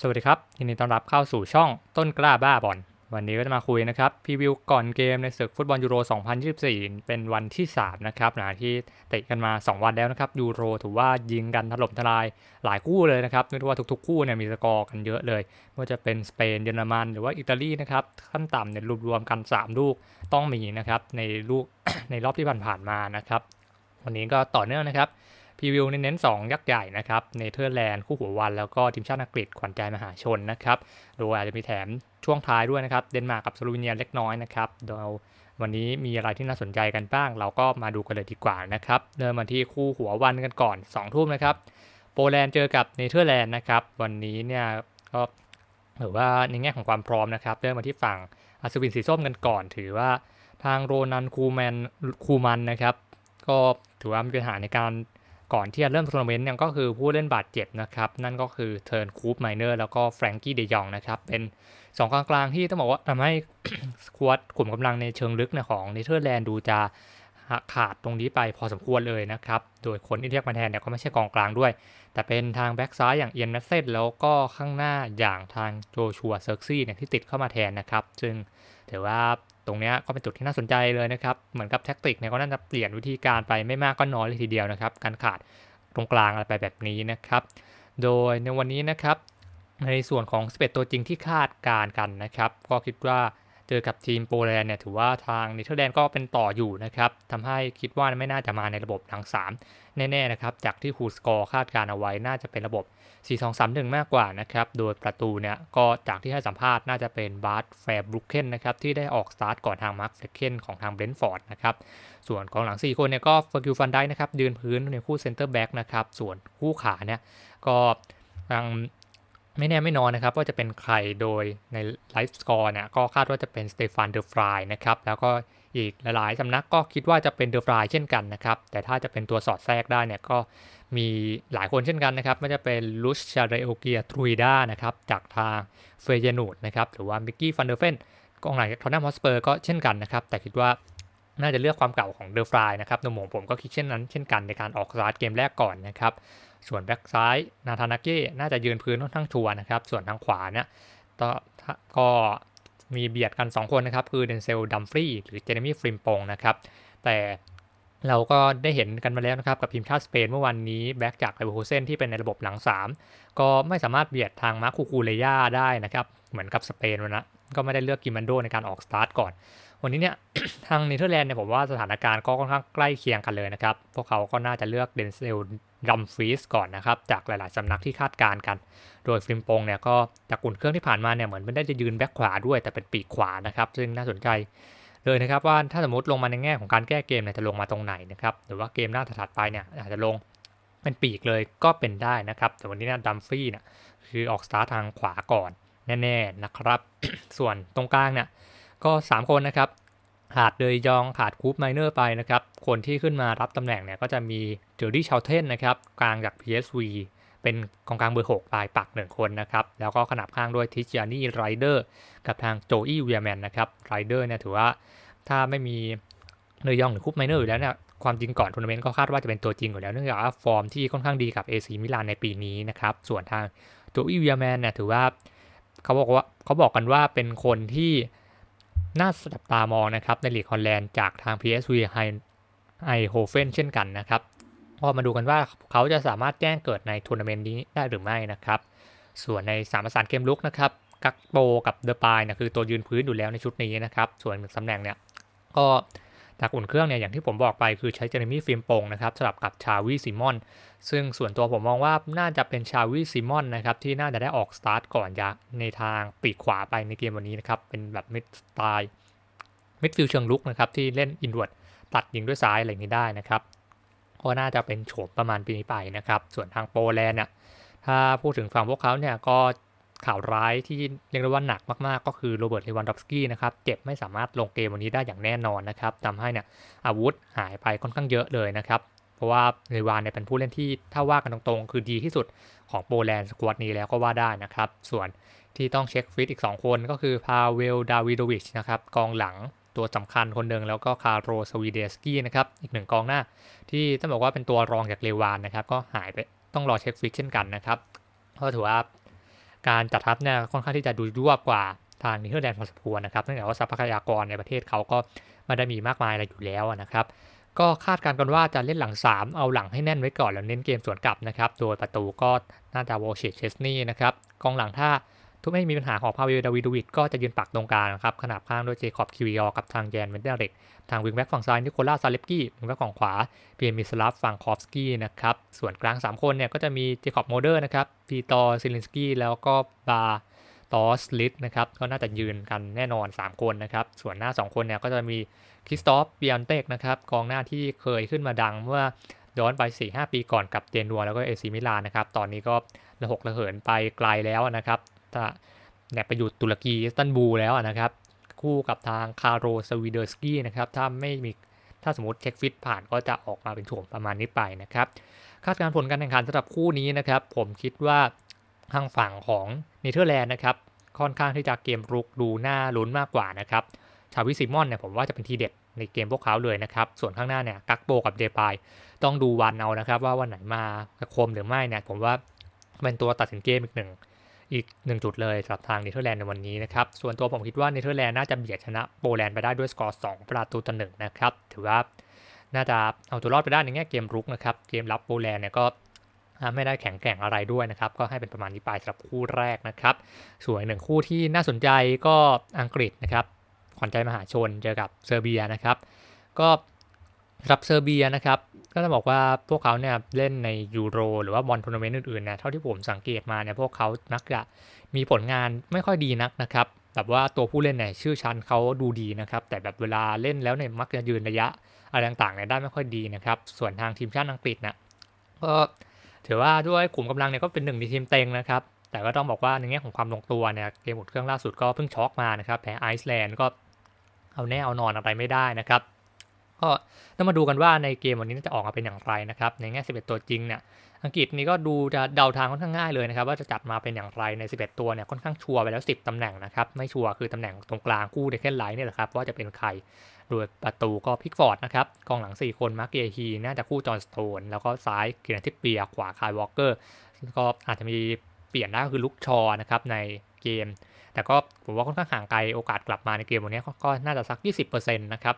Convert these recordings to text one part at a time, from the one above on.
สวัสดีครับยินดีต้อนรับเข้าสู่ช่องต้นกล้าบ้าบอลวันนี้ก็จะมาคุยนะครับพรีวิวก่อนเกมในศึกฟุตบอลยูโร 2024 เป็นวันที่ 3 นะครับนะที่เตะกันมา 2 วันแล้วนะครับยูโรถือว่ายิงกันถล่มทลายหลายคู่เลยนะครับไม่รู้ว่าทุกๆ คู่เนี่ยมีสกอร์กันเยอะเลยไม่ว่าจะเป็นสเปนเยอรมันหรือว่าอิตาลีนะครับขั้นต่ำเนี่ยรวมๆกัน 3 ลูกต้องมีนะครับในลูกในรอบที่ผ่านๆมานะครับวันนี้ก็ต่อเนื่องนะครับ พรีวิวเน้น2ยักษ์ใหญ่นะครับเนเธอร์แลนด์คู่หัววันแล้วก็ทีมชาติอังกฤษขวัญใจมหาชนนะครับโดยอาจจะมีแถมช่วงท้ายด้วยนะครับเดนมาร์กกับสโลวีเนียเล็กน้อยนะครับโดยวันนี้มีอะไรที่น่าสนใจกันบ้าง เราก็มาดูกันเลยดีกว่านะครับเริ่มมาที่คู่หัววันกันก่อน2ทุ่มนะครับโปแลนด์เจอกับเนเธอร์แลนด์นะครับวันนี้เนี่ยก็ถือว่าในแง่ของความพร้อมนะครับเริ่มมาที่ฝั่งอัศวินสีส้มกันก่อน ถือว่าทางโรนันคูแมนคูมันนะครับ ก็ถือว่ามีปัญหาในการ ก่อนที่จะเริ่มทัวร์นาเมนต์เนี่ยก็คือผู้เล่นบาดเจ็บนะครับ นั่นก็คือเทิร์นคูปไมเนอร์แล้วก็แฟรงกี้เดยองนะครับ เป็นสองกลางกลางที่ต้องบอกว่าทำให้สควอตกลุ่มกำลังในเชิงลึกนะของเนเธอร์แลนด์ดูจะขาดตรงนี้ไปพอสมควรเลยนะครับ โดยคนที่เรียกมาแทนเนี่ยก็ไม่ใช่กองกลางด้วย แต่เป็นทางแบ็กซ้ายอย่างเอียนแมสเซตแล้วก็ข้างหน้าอย่างทางโจชัวเซิร์ซี่เนี่ยที่ติดเข้ามาแทนนะครับ ซึ่งถือว่า ตรงนี้ก็เป็นจุดที่น่าสนใจเลยนะครับ เหมือนกับแท็กติกเนี่ยก็น่าจะเปลี่ยนวิธีการไปไม่มากก็น้อยเลยทีเดียวนะครับ การขาดตรงกลางอะไรไปแบบนี้นะครับ โดยในวันนี้นะครับ ในส่วนของ 11 ตัวจริงที่คาดการกันนะครับ ก็คิดว่าเจอกับทีมโปแลนด์เนี่ยถือว่าทางเนเธอร์แลนด์ก็เป็นต่ออยู่นะครับทำให้คิดว่าไม่น่าจะมาในระบบหลัง3 แน่ๆนะครับ จากที่คูสกอร์คาดการเอาไว้น่าจะเป็นระบบ 4-2-3-1 มากกว่านะครับ โดยประตูเนี่ยก็จากที่ให้สัมภาษณ์น่าจะเป็นบาร์ตแฟร์บรุกเคนนะครับที่ได้ออกสตาร์ทก่อนทางมาร์คเซเคนของทางเบรนท์ฟอร์ดนะครับ ส่วนกองหลัง 4 คนเนี่ยก็เฟอร์กิวฟันได้นะครับยืนพื้นในคู่เซนเตอร์แบ็กนะครับ ส่วนคู่ขาเนี่ยก็ทาง ไม่แน่ไม่นอนนะครับว่าจะเป็นใครโดยในไลฟ์สกอร์เนี่ยก็คาดว่าจะเป็นสเตฟานเดอฟรายนะครับแล้วก็อีกหลายๆสำนักก็คิดว่าจะเป็นเดอฟรายเช่นกันนะครับ แต่ถ้าจะเป็นตัวสอดแทรกได้เนี่ยก็มีหลายคนเช่นกันนะครับไม่จะเป็นลุชชาเรโอเกียทรูด้านะครับจากทางเฟยนูดนะครับหรือว่ามิกกี้ฟันเดอร์เฟนกองหลังทอนนัมฮอสเปอร์ก็เช่นกันนะครับ แต่คิดว่าน่าจะเลือกความเก่าของเดอฟรายนะครับในมุมผมก็คิดเช่นนั้นเช่นกันในการออกสตาร์ทเกมแรกก่อนนะครับ ส่วนแบ็กซ้ายนาธานาเก้น่าจะยืนพื้นค่อนข้างชัวร์นะครับ ส่วนทางขวาเนี่ยก็มีเบียดกัน 2 คนนะครับ คือเดนเซลดัมฟรีหรือเจเรมี่ฟริมปงนะครับ แต่เราก็ได้เห็นกันมาแล้วนะครับ กับทีมชาติสเปนเมื่อวันนี้แบ็กจากไลเวอร์คูเซนที่เป็นในระบบหลัง 3 ก็ไม่สามารถเบียดทางมาร์คูคูเลย่าได้นะครับ เหมือนกับสเปนวันนะก็ไม่ได้เลือกกิมันโดในการออกสตาร์ทก่อน วันนี้เนี่ยทางเนเธอร์แลนด์เนี่ยผมว่าสถานการณ์ก็ค่อนข้างใกล้เคียงกันเลยนะครับ พวกเขาก็น่าจะเลือกเดนเซล ดัมฟรีสก่อนนะครับ จากหลาย ๆ สำนักที่คาดการณ์กัน โดยฟริมปงเนี่ยก็จากอุ่นเครื่องที่ผ่านมาเนี่ยเหมือนไม่ได้จะยืนแบ็คขวาด้วยแต่เป็นปีกขวานะครับ ซึ่งน่าสนใจเลยนะครับว่าถ้าสมมติลงมาในแง่ของการแก้เกมเนี่ยจะลงมาตรงไหนนะครับหรือว่าเกมหน้าถัดไปเนี่ยอาจจะลงเป็นปีกเลยก็เป็นได้นะครับ แต่วันนี้เนี่ยดัมฟรีเนี่ยคือออกสตาร์ททางขวาก่อนแน่ ๆ นะครับ ส่วนตรงกลางเนี่ยก็ 3 คนนะครับ ขาดเดยยองขาดคูปไมเนอร์ไปนะครับ คนที่ขึ้นมารับตำแหน่งเนี่ยก็จะมีเจอร์ดี้ชาวเทนนะครับกลางจาก PSV เป็นกองกลางเบอร์ 6 ปลายปัก 1 คนนะครับ แล้วก็ขนาบข้างด้วยทิชยานี่ไรเดอร์กับทางโจอี้เวียแมนนะครับไรเดอร์เนี่ยถือว่าถ้าไม่มีเดยองหรือคูปไมเนอร์อยู่แล้วเนี่ยความจริงก่อนทัวร์นาเมนต์ก็คาดว่าจะเป็นตัวจริงอยู่แล้วเนื่องจากฟอร์มที่ค่อนข้างดีกับ AC มิลานในปีนี้นะครับส่วนทางโจอี้เวียแมนเนี่ยถือว่าเขาบอกว่าเขาบอกกันว่าเป็นคนที่ น่าจับตามองนะครับในลีกฮอลแลนด์จากทาง PSV ไฮไอโฮเฟนเช่นกันนะครับก็มาดูกันว่าเขาจะสามารถแจ้งเกิดในทัวร์นาเมนต์นี้ได้หรือไม่นะครับ ส่วนในสามประสานเกมลุกนะครับ กักโปกับเดอะปายนะคือตัวยืนพื้นอยู่แล้วในชุดนี้นะครับ ส่วนหนึ่งตำแหน่งเนี่ยก็ จากอุ่นเครื่องเนี่ยอย่างที่ผมบอกไปคือใช้เจเรมี่ฟิล์มโปงนะครับสลับกับชาวีซิมอน ซึ่งส่วนตัวผมมองว่าน่าจะเป็นชาวีซิมอนนะครับที่น่าจะได้ออกสตาร์ทก่อนจากในทางปีกขวาไปในเกมวันนี้นะครับเป็นแบบมิดสไตล์มิดฟิลเชิงลุกนะครับที่เล่นอินวดตัดยิงด้วยซ้ายอะไรนี้ได้นะครับก็น่าจะเป็นโฉมประมาณปีนี้ไปนะครับส่วนทางโปแลนด์เนี่ยถ้าพูดถึงฝั่งพวกเขาเนี่ยก็ ข่าวร้ายที่เรียกได้ว่าหนักมากๆ ก็คือโรเบิร์ตเลวันดอฟสกี้นะครับเจ็บไม่สามารถลงเกมวันนี้ได้อย่างแน่นอนนะครับทำให้เนี่ยอาวุธหายไปค่อนข้างเยอะเลยนะครับเพราะว่าเลวานเนี่ยเป็นผู้เล่นที่ถ้าว่ากันตรงๆ คือดีที่สุดของโปแลนด์สกวอตนี้แล้วก็ว่าได้นะครับส่วนที่ต้องเช็คฟิตอีก 2 คนก็คือพาเวลดาวิโดวิชนะครับกองหลังตัวสำคัญคนหนึ่งแล้วก็คาร์โรสวีเดสกี้นะครับอีกหนึ่งกองหน้า ที่ต้องบอกว่าเป็นตัวรองจากเลวานนะครับก็หายไปต้องรอเช็คฟิตเช่นกันนะครับก็ถือว่า การจัดทัพเนี่ยค่อนข้างที่จะดูรวบกว่าทางเนเทอร์แลนด์พอสมควรนะครับเนื่องจากว่าทรัพยากรในประเทศเขาก็ไม่ได้มีมากมายอะไรอยู่แล้วนะครับ ก็คาดการณ์กันว่าจะเล่นหลัง 3 เอาหลังให้แน่นไว้ก่อนแล้วเน้นเกมสวนกลับนะครับ โดยประตูก็น่าจะโวชิตเชสนี่นะครับกองหลังถ้า ทุกไม่มีปัญหาของพาเวลดาวิดวิดก็จะยืนปักตรงกลางครับขนาบข้างด้วยเจคอบคิวิออกับทางแยนเวนเดเรกทางวิงแบ็กฝั่งซ้ายนิโคล่าซาเลปกี้วิงแบ็กฝั่งขวาเปียมิสลาฟฝั่งคอฟสกี้นะครับส่วนกลาง 3 คนเนี่ยก็จะมีเจคอบโมเดอร์นะครับปีตอร์ซิลินสกี้แล้วก็บาตอสลิตนะครับก็น่าจะยืนกันแน่นอน 3 คนนะครับส่วนหน้า 2 คนเนี่ยก็จะมีคริสตอฟเบียนเตกนะครับกองหน้าที่เคยขึ้นมาดังเมื่อย้อนไป 4-5 ปีก่อนกับเจนัวแล้วก็เอซีมิลานนะครับตอนนี้ก็ระหกระเหินไปไกลแล้วนะครับ ถ้าเนี่ยไปอยู่ตุรกีอิสตันบูลแล้วนะครับ คู่กับทางคาร์โรสวีเดอร์สกี้นะครับถ้าไม่มีถ้าสมมติเช็คฟิตผ่านก็จะออกมาเป็นโฉมประมาณนี้ไปนะครับคาดการณ์ผลการแข่งขันสำหรับคู่นี้นะครับ ผมคิดว่าทางฝั่งของเนเธอร์แลนด์นะครับค่อนข้างที่จะเกมรุกดูน่าลุ้นมากกว่านะครับชาวิซิมอนเนี่ยผมว่าจะเป็นทีเด็ดในเกมพวกเขาเลยนะครับ ส่วนข้างหน้าเนี่ยกักโบกับเดปายต้องดูวันเอานะครับ ว่าวันไหนมาคมหรือไม่เนี่ยผมว่าเป็นตัวตัดสินเกมอีกหนึ่ง อีกหนึ่งจุดเลยสำหรับทางเนเธอร์แลนด์ในวันนี้นะครับ ส่วนตัวผมคิดว่าเนเธอร์แลนด์น่าจะเบียดชนะโปแลนด์ไปได้ด้วยสกอร์ 2 ประตูต่อหนึ่งนะครับ ถือว่าน่าจะเอาตัวรอดไปได้ในแง่เกมรุกนะครับ เกมรับโปแลนด์เนี่ยก็ไม่ได้แข็งแกร่งอะไรด้วยนะครับ ก็ให้เป็นประมาณนี้ไปสำหรับคู่แรกนะครับ ส่วนหนึ่งคู่ที่น่าสนใจก็อังกฤษนะครับขวัญใจมหาชนเจอกับเซอร์เบียนะครับ ก็ รับเซอร์เบียนะครับก็จะบอกว่าพวกเขาเนี่ยเล่นในยูโรหรือว่าบอลทัวร์นาเมนต์อื่นๆเนี่ยเท่าที่ผมสังเกตมาเนี่ยพวกเขานักจะมีผลงานไม่ค่อยดีนักนะครับแบบว่าตัวผู้เล่นเนี่ยชื่อชั้นเขาดูดีนะครับ แต่แบบเวลาเล่นแล้วเนี่ยมักจะยืนระยะอะไรต่างๆเนี่ยได้ไม่ค่อยดีนะครับ ส่วนทางทีมชาติอังกฤษนะก็ถือว่าด้วยกลุ่มกำลังเนี่ยก็เป็นหนึ่งในทีมเต็งนะครับ แต่ก็ต้องบอกว่าในแง่ของความลงตัวเนี่ยเกมหมดเครื่องล่าสุดก็เพิ่งช็อกมานะครับแพ้ไอซ์แลนด์ก็เอาแน่เอานอนอะไรไม่ได้นะครับ ก็ต้องมาดูกันว่าในเกมวันนี้จะออกมาเป็นอย่างไรนะครับ ในแง่ 11 ตัวจริงเนี่ยอังกฤษนี่ก็ดูจะเดาทางค่อนข้างง่ายเลยนะครับ ว่าจะจัดมาเป็นอย่างไรใน 11 ตัวเนี่ยค่อนข้างชัวร์ไปแล้ว 10 ตำแหน่งนะครับ ไม่ชัวร์คือตำแหน่งตรงกลางคู่เดคเคนไลท์เนี่ยแหละครับว่าจะเป็นใครโดยประตูก็พิกฟอร์ดนะครับกองหลัง 4 คนมาร์เกียฮีน่าจะคู่จอห์นสโตนแล้วก็ซ้ายเกียรติเปียขวาคายวอลเกอร์ก็อาจจะมีเปลี่ยนได้ก็คือลุกชอนะครับในเกม แต่ก็ผมว่าค่อนข้างห่างไกลโอกาสกลับมาในเกมวันนี้ก็น่าจะสัก 20%นะครับ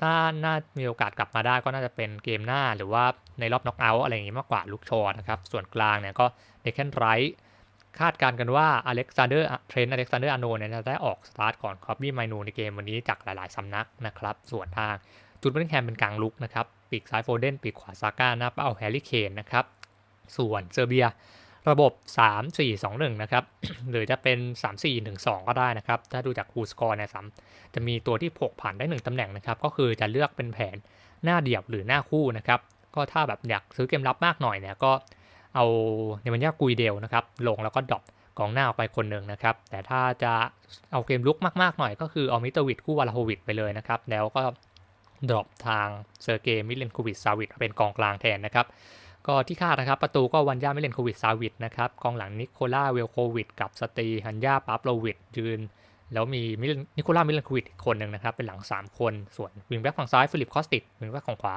ถ้าน่ามีโอกาสกลับมาได้ก็น่าจะเป็นเกมหน้าหรือว่าในรอบน็อกเอาท์อะไรอย่างงี้มากกว่าลุกชอนะครับ ส่วนกลางเนี่ยก็เดคเคนไรท์คาดการกันว่าอเล็กซานเดอร์เทรนอเล็กซานเดอร์อาโนเนี่ยจะได้ออกสตาร์ทก่อนคอบบี้ไมนูในเกมวันนี้จากหลาย ๆ สำนักนะครับ ส่วนทางจูดเบนแคมเป็นกลางลุกนะครับ ปีกซ้ายโฟเดน ปีกขวาซาก้าหน้าเป้าแฮร์รี่เคนนะครับ ส่วนเซอร์เบีย ระบบ 3 4 2 1 นะครับ หรือจะเป็น 3 4 1 2 ก็ได้นะครับ ถ้าดูจากคูสกอร์เนี่ยจะมีตัวที่ผกผ่านได้ 1ตำแหน่งนะครับ ก็คือจะเลือกเป็นแผนหน้าเดี่ยวหรือหน้าคู่นะครับ ก็ถ้าแบบอยากซื้อเกมรับมากหน่อยเนี่ยก็เอาเนมันยากุยเดลนะครับ ลงแล้วก็ดรอปกองหน้าออกไปคนหนึ่งนะครับ แต่ถ้าจะเอาเกมลุกมากๆหน่อย ก็คือเอามิเตอร์วิดคู่วาลาโฮวิดไปเลยนะครับ แล้วก็ดรอปทางเซอร์เกย์มิเลนคูวิดซาวิดเป็นกองกลางแทนนะครับ ก็ที่คาดนะครับประตูก็วันย่าไมิเลนโควิดซาวิดนะครับกองหลังนิโคล่าเวลโควิด กับสตีฮันย่าปับโลวิดยืน แล้วมีนิโคล่ามิเลนโควิดอีกคนหนึ่งนะครับเป็นหลัง 3 คนส่วนวิงแบ็กฝั่งซ้ายฟิลิปคอสติดวิงแบ็กฝั่งขวา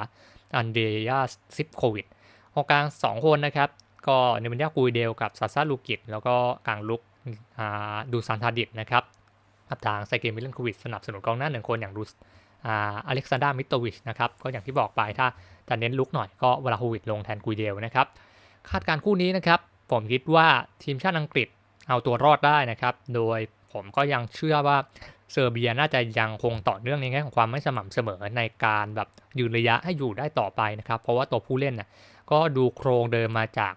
อันเดียซิปโควิดกองกลาง 2 คนนะครับก็เนมันยากุยเดลกับซาซาลูกิตแล้วก็กลางลุกดูซานทาดิตนะครับกับทางไซเกมิเลนโควิดสนับสนุนกองหน้าหนึ่งคนอย่างดู อเล็กซานดรามิโตวิชนะครับก็อย่างที่บอกไปถ้าจะเน้นลุกหน่อยก็เวลาโควิดลงแทนกุยเดลนะครับคาดการคู่นี้นะครับผมคิดว่าทีมชาติอังกฤษเอาตัวรอดได้นะครับ โดยผมก็ยังเชื่อว่าเซอร์เบียน่าจะยังคงต่อเนื่องในแง่ของความไม่สม่ำเสมอในการแบบยืนระยะให้อยู่ได้ต่อไปนะครับ เพราะว่าตัวผู้เล่นน่ะก็ดูโครงเดิมมาจาก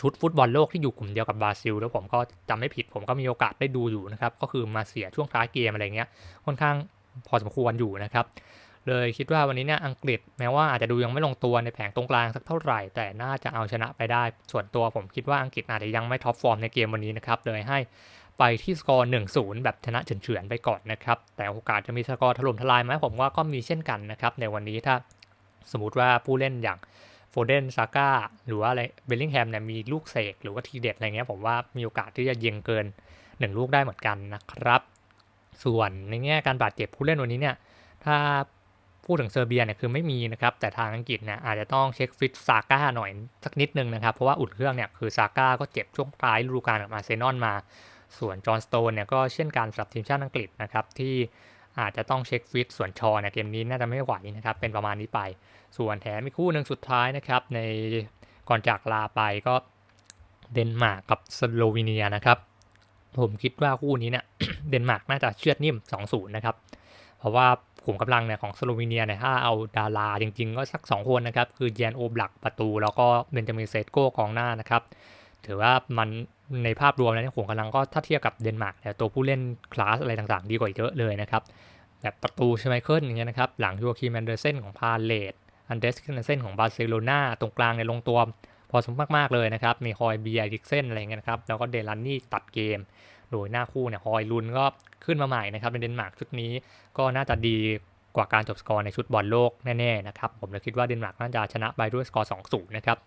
ชุดฟุตบอลโลกที่อยู่กลุ่มเดียวกับบราซิล แล้วผมก็จำไม่ผิดผมก็มีโอกาสได้ดูอยู่นะครับ ก็คือมาเสียช่วงท้ายเกมอะไรเงี้ยค่อนข้าง พอสมควรอยู่นะครับ เลยคิดว่าวันนี้เนี่ยอังกฤษแม้ว่าอาจจะดูยังไม่ลงตัวในแผงตรงกลางสักเท่าไหร่ แต่น่าจะเอาชนะไปได้ ส่วนตัวผมคิดว่าอังกฤษอาจจะยังไม่ท็อปฟอร์มในเกมวันนี้นะครับเลยให้ไปที่สกอร์ 1-0 แบบชนะเฉือนๆไปก่อนนะครับ แต่โอกาสจะมีสกอร์ถล่มทลายไหมผมว่าก็มีเช่นกันนะครับในวันนี้ถ้าสมมติว่าผู้เล่นอย่างโฟเดนซาก้าหรือว่าอะไรเบลลิงแฮมเนี่ยมีลูกเสกหรือว่าทีเด็ดอะไรเงี้ยผมว่ามีโอกาสที่จะยิงเกิน 1 ลูกได้เหมือนกันนะครับ ส่วนในแง่การบาดเจ็บผู้เล่นวันนี้เนี่ย ถ้าพูดถึงเซอร์เบียเนี่ยคือไม่มีนะครับ แต่ทางอังกฤษเนี่ยอาจจะต้องเช็คฟิตซาก้าหน่อยสักนิดนึงนะครับ เพราะว่าอุ่นเครื่องเนี่ยคือซาก้าก็เจ็บช่วงปลายฤดูกาลกับอาร์เซนอลมา ส่วนจอห์นสโตนเนี่ยก็เช่นกันสำหรับทีมชาติอังกฤษนะครับที่อาจจะต้องเช็คฟิตส่วนชอเนี่ยเกมนี้น่าจะไม่ไหวนะครับ เป็นประมาณนี้ไป ส่วนแถมอีกคู่หนึ่งสุดท้ายนะครับในก่อนจากลาไปก็เดนมาร์กกับสโลวีเนียนะครับ ผมคิดว่าคู่นี้เนี่ยเดนมาร์กน่าจะเชือดนิ่ม 2-0 นะครับ เพราะว่าขุมกำลังเนี่ยของสโลวีเนียเนี่ยถ้าเอาดาราจริงๆ ก็สัก 2 คนนะครับ คือแยนโอบลักประตู แล้วก็เบนจามินเซตโก้กองหน้านะครับ ถือว่ามันในภาพรวมแล้วเนี่ยขุมกำลังก็ถ้าเทียบกับเดนมาร์กเนี่ยตัวผู้เล่นคลาสอะไรต่างๆ ดีกว่าเยอะเลยนะครับแบบประตูชไมเคิลอย่างเงี้ยนะครับ หลังยูคีแมนเดอร์เซนของพาเลตอันเดสคินเซนของบาร์เซโลนาตรงกลางเนี่ยลงตัว พอสมมากๆเลยนะครับ มีฮอยเบียร์ดิกเซนอะไรเงี้ยนะครับ แล้วก็เดลันนี่ตัดเกม โดยหน้าคู่เนี่ยฮอยลุนก็ขึ้นมาใหม่นะครับในเดนมาร์กชุดนี้ก็น่าจะดีกว่าการจบสกอร์ในชุดบอลโลกแน่ๆนะครับ ผมเลยคิดว่าเดนมาร์กน่าจะชนะไปด้วยสกอร์2-0นะครับ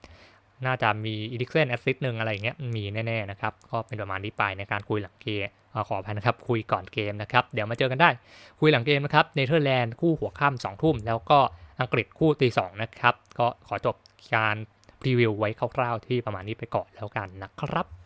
น่าจะมีอีดิกเซนแอสซิสต์หนึ่งอะไรอย่างเงี้ยมีแน่ๆนะครับ ก็เป็นประมาณนี้ไปในการคุยหลังเกมขออภัยนะครับ คุยก่อนเกมนะครับ เดี๋ยวมาเจอกันได้ คุยหลังเกมนะครับเนเธอร์แลนด์คู่หัวค่ำสองทุ่ม แล้วก็อังกฤษคู่ตีสองนะครับ ก็ขอจบการ รีวิวไว้คร่าวๆที่ประมาณนี้ไปก่อนแล้วกันนะครับ